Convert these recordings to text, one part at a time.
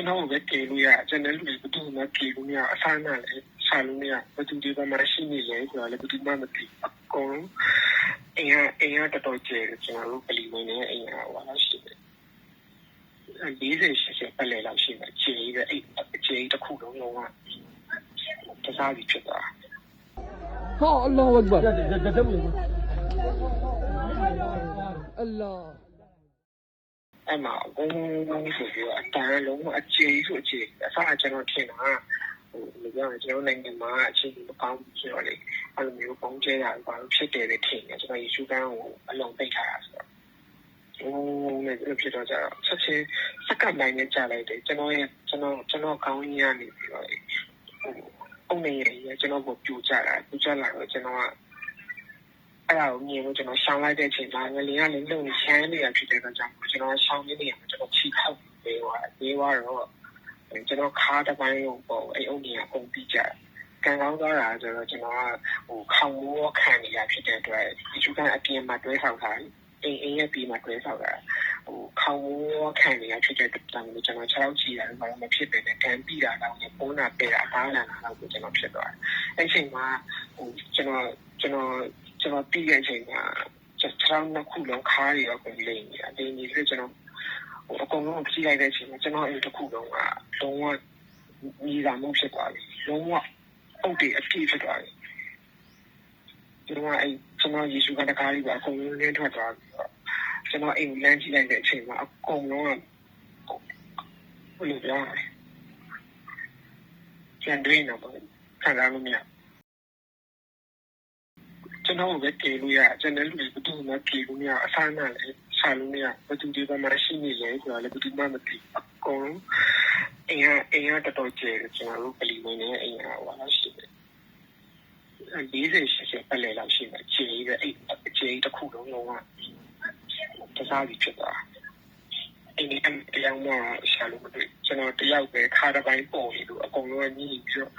ကျွန်တော်ပဲကေလို့ရကျွန်တော်လူတွေ ဘယ်သူမှကေလို့မရအစားနာလည်းဆာလို့မရဘယ်သူဒီဘက်မှာရှိနေလဲ ဆိုတော့လည်း ဘယ်သူမှ မသိအကုန်အင်းအင်းတော်တော်ကျဲကျွန်တော်တို့ပလီမင်းနဲ့အင်းဟာလာရှိတယ်40 80ပလဲလောက်ရှိတယ်ခြေကြီးပဲအဲ့ခြေကြီးတစ်ခုလုံး လုံးဝ တစားပြီးဖြစ်သွား Ha Allahu Akbar. Ya, ya, ya, ya. Allah. အဲ့မှာအကုန်လုံးဆိုပြီးတော့အတန်းလုံးအကျေးဆိုအကျေးအစားကျွန်တော်ထင်တာဟိုလူပြောရင်ကျွန်တော်နိုင်ငံမှာအခြေအနေမကောင်းဘူးဆိုတော့လေအဲ့လိုမျိုးပုံကျဲတာဘာလို့ဖြစ်တယ်လဲထင်တယ်ကျွန်တော်ရေရှုကန်းကိုအလုံးပိတ်ထားတာဆိုတော့ဟိုနဲ့ဖြစ်တော့ကြတော့ဆက်ချင်းစက္ကန့်တိုင်းနဲ့ကြာလိုက်တယ်ကျွန်တော်ရဲ့ကျွန်တော်ကျွန်တော်ကောင်းကြီးရနေပြီးတော့ဟိုအုံနေရည်ကျွန်တော်ကိုပြူကြတာပြူကြလာတော့ကျွန်တော်က အဲ့ဒါကိုမြင်လို့ကျွန်တော်ရှောင်းလိုက်တဲ့အချိန်မှာငလင်ကလည်းလုံရှမ်းနေတာဖြစ်တဲ့အတွက်ကြောင့်ကျွန်တော်ရှောင်းနေနေရမှာကျွန်တော်ချီခောက်ပေးသွားပေးသွားတော့ကျွန်တော်ခါတစ်ပိုင်းကိုပေါ့အဲ့အုံကြီးကအုံပြီးကြကံကောင်းသွားတာဆိုတော့ကျွန်တော်ကဟိုခေါင်းမိုးခံနေရဖြစ်တဲ့အတွက်ဒီ chú ကအပြင်မှာတွဲဆောက်ထားအိမ်အိမ်ရဲ့ပြီးမှာတွဲဆောက်တာဟိုခေါင်းမိုးခံနေရဖြစ်တဲ့အတွက်ကျွန်တော်6ချောက်ချီတာဘာမှမဖြစ်ပဲနဲ့ကံပြီးတာတော့ပုံနာပေးတာဘာလာတာတော့ကျွန်တော်ဖြစ်သွားတယ်အဲ့ချိန်မှာဟိုကျွန်တော်ကျွန်တော် ကျွန်တော်ပြီးတဲ့အချိန်မှာကျွန်တော်နှစ်ခုလုံး ခါးတွေတော့ကိုလိမ့်နေတာ လိမ့်နေပြီးကျွန်တော်ဟိုအကုန်လုံးကြည့်လိုက်တဲ့အချိန်မှာ ကျွန်တော်အဲ့တစ်ခုလုံးက လုံးဝညီလာမှုဖြစ်သွားပြီ လုံးဝအုတ်တွေအပြည့် ဖြစ်သွားပြီ ကျွန်တော်အဲ့ကျွန်တော်ယေရှုကတကားလေးပါ အကုန်လုံး လင်းထွက်သွားပြီးတော့ ကျွန်တော်အိမ်လမ်းကြည့်လိုက်တဲ့အချိန်မှာ အကုန်လုံးက ဘယ်လိုပြောရလဲကျန်တွေးနေတော့ခံစားလို့မရ ကျွန်တော်ပဲကေလို့ရကျွန်တော်လူတွေ ဘယ်သူမှကေလို့မရအစားနာလည်းဆာလို့မရဘယ်သူဒီဘက်မှာရှိနေလဲ ဆိုတော့လည်း ဘယ်သူမှ မသိအကုန်အင်းအင်းတော်တော်ကျဲကျွန်တော်တို့ပလီမင်းနဲ့အင်းဟာလာရှိတယ်40 80ပလဲလောက်ရှိတယ်ခြေကြီးပဲအဲ့ခြေကြီးတစ်ခုလုံး လုံးဝ တစားပြီးဖြစ်သွားအဲ့ဒီတရားမှ ရှာလို့မတွေ့ကျွန်တော်တယောက်ပဲ ခါတစ်ပိုင်းပုံနေလို့ အကုန်လုံးညီးပြီးတော့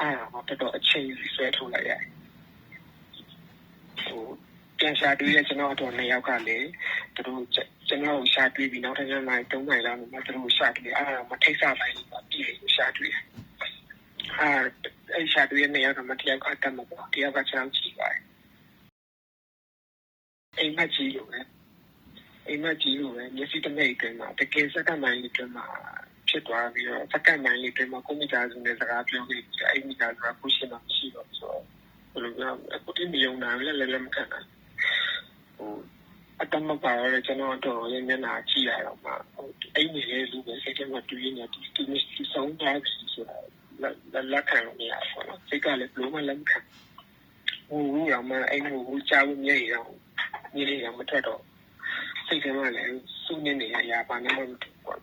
အာတော့တော်တော်အချိန်ကြီး ဆွဲထုတ်လိုက်ရတယ်ဟို ပြန်ရှာတွေ့ရကျွန်တော်တို့နှစ်ယောက်ကလည်း သူတို့ ကျွန်တော်ရှာတွေ့ပြီး နောက်ထပ်ညမိုင်3မိုင်လောက်မှာ သူတို့ရှာတွေ့အဲ့ဒါမထိတ်ဆပိုင်းလေးပါပြည်ရှာတွေ့အာအဲ့ရှာတွေ့ရနှစ်ယောက်ကမတယောက်ကတတ်မှာပေါ့တယောက်ကကျွန်တော်ကြည့်ပါတယ် အိမ်မက်ကြီးလို့ပဲ အိမ်မက်ကြီးလို့ပဲ မျက်စိတစ်မိတ်အတွင်းမှာ တကယ် စက္ကန့်ပိုင်းလေးအတွင်းမှာ ဖြစ်သွားပြီးတော့ စက္ကန့်ပိုင်းလေးအတွင်းမှာကွန်ပျူတာစုနဲ့ စကားပြောပြီးအဲ့မိသားစုက ကိုရှင်းတော့မရှိတော့ဆိုတော့ ဘယ်လိုပြောအခုတည်းမြုံတာလည်းလည်းမခံနိုင်ဟို အတမပါရကျွန်တော်တော့လည်းမျက်နှာကြည့်ရတော့မှဟိုအဲ့ဒီလေလူပဲ စိတ်ထဲမှာ တွေးနေတယ်ဒီမရှိဆုံးသွားပြီဆိုတာ လက်လက်ခံလို့မရဘူးနော် စိတ်ကလည်းဘလို့မှ လက်မခံဟိုဟိုတော့မှ အဲ့ဟိုကြားလို့ မျက်ရည်တော့မျက်ရည်တော့မထွက်တော့စိတ်ထဲမှာလည်း စုနေနေရရပါနေမှ မတူဘူး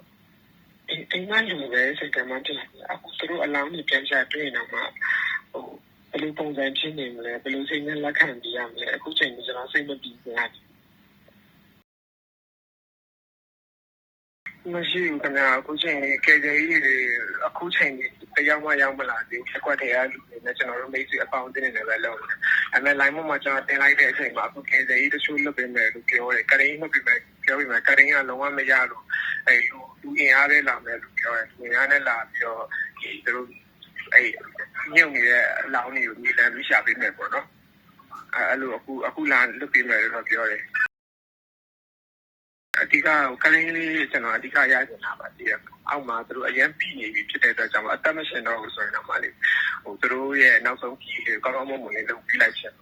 အိမ်အိမ်ကလူပဲ စိတ်ထဲမှာတင်အခု သူတို့ အလောင်းကြီးပြန်ချတွေ့နေတော့မှဟိုဘယ်လိုပုံစံ ဖြစ်နေမလဲ ဘယ်လိုစိတ်နဲ့ လက်ခံပြရမလဲ အခုချိန်မှာကျွန်တော် စိတ်မတည်ဘူး မရှိဘူးခင်ဗျာအခုချိန်ကဲကြဲကြီးတွေအခုချိန်တယောက်မှရောက်မလာသေးဘူးအကွက်တွေကလူတွေနဲ့ကျွန်တော်တို့မိတ်ဆွေအပေါင်းအသင်းတွေနဲ့ပဲလုပ်တယ်။အဲမဲ့ line မှာကျွန်တော်တင်လိုက်တဲ့အချိန်မှာအခုကဲကြဲကြီးတချို့လွတ်ပေးမယ်လို့ပြောတယ်။ကရင်လွတ်ပေးမယ်ပြောပြီးမှကရင်ကလုံးဝမရလို့အဲလူလူအင်အားလေးလာမယ်လို့ပြောတယ်။လူအင်အားနဲ့လာပြီးတော့ဒီတို့အဲညုံနေတဲ့အလောင်းတွေကိုမြေလမ်းပြီးရှာပေးမယ်ပေါ့နော်။အဲအဲ့လိုအခုအခုလာလွတ်ပေးမယ်လို့ပြောတယ်။ အဓိကကလေးလေးကျွန်တော်အဓိကရချင်တာပါဒီအောက်မှာသူတို့အရင်ပြီးနေပြီဖြစ်တဲ့အတွက်ကြောင့်အသက်မရှင်တော့ဘူးဆိုရင်တော့မလေးဟိုသူတို့ရဲ့နောက်ဆုံးကြီးကောင်းကောင်းမွန်မွန်လေးလုပ်ပြီးလိုက်ချင်